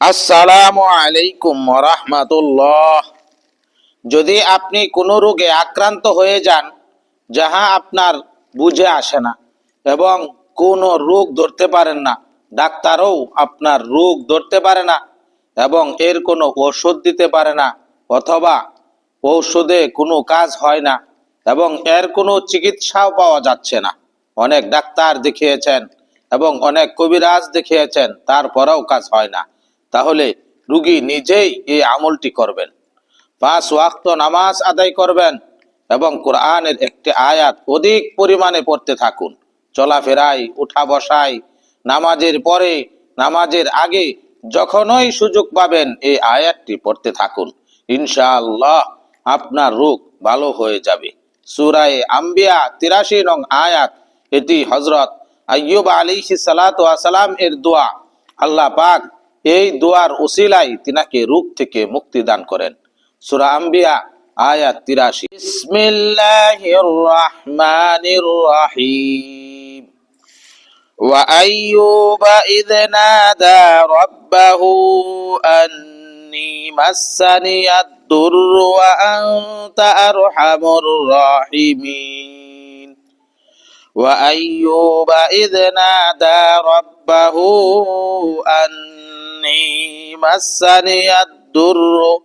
আসসালামু আলাইকুম রহমাতুল্লাহ যদি আপনি কোনো রোগে আক্রান্ত হয়ে যান, যাহা আপনার বুঝে আসে না এবং কোনো রোগ ধরতে পারেন না, ডাক্তারও আপনার রোগ ধরতে পারে না এবং এর কোনো ওষুধ দিতে পারে না অথবা ঔষধে কোনো কাজ হয় না এবং এর কোনো চিকিৎসাও পাওয়া যাচ্ছে না। অনেক ডাক্তার দেখিয়েছেন এবং অনেক কবিরাজ দেখিয়েছেন, তারপরেও কাজ হয় না। তাহলে রুগী নিজেই এই আমলটি করবেন। পাঁচ ওয়াক্ত নামাজ আদায় করবেন এবং কোরআনের একটি আয়াত অধিক পরিমাণে পড়তে থাকুন। চলাফেরায়, উঠা বসায়, নামাজের পরে, নামাজের আগে যখনই সুযোগ পাবেন এই আয়াতটি পড়তে থাকুন। ইনশাআল্লাহ আপনার রোগ ভালো হয়ে যাবে। সুরায় আম্বিয়া তিরাশি নং আয়াত, এটি হজরত আയ്যুব আলী সালাত সালাম এর দোয়া। আল্লাহ পাক এই দোয়ার উসিলাই তিনাকে রোগ থেকে মুক্তি দান করেন সুরা আম্বিয়া আয়াত তিরাশি বিসমিল্লাহির রহমানির রহিম وأيوب إذ نادى ربه أني مسني الضر وأنت أرحم الراحمين وأيوب إذ نادى ربه أني মাসানি আদ-দুরর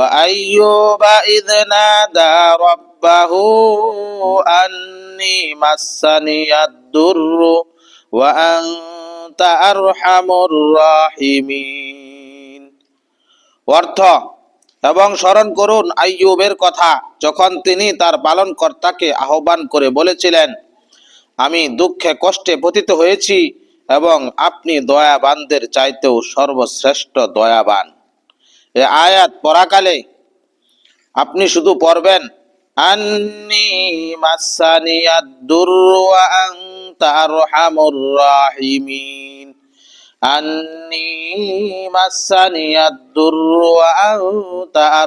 আইয়ুবা ইদ অর্থ, এবং স্মরণ করুন আইয়ুবের কথা যখন তিনি তার পালনকর্তাকে আহ্বান করে বলেছিলেন আমি দুঃখে কষ্টে পতিত হয়েছি এবং আপনি দয়াবানদের চাইতেও সর্বশ্রেষ্ঠ দয়াবান। এ আয়াত পড়াকালে আপনি শুধু পড়বেন, আন্নি মাসানিয়াদ দুরু ওয়া আনতা রাহিমিন। আন্নি মাসানিয়াদ দুরু ওয়া আনতা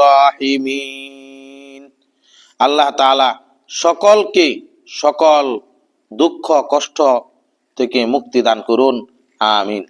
রাহিমিন। আল্লাহ তাআলা সকলকে সকল দুঃখ কষ্ট থেকে মুক্তি দান করুন। আমিন।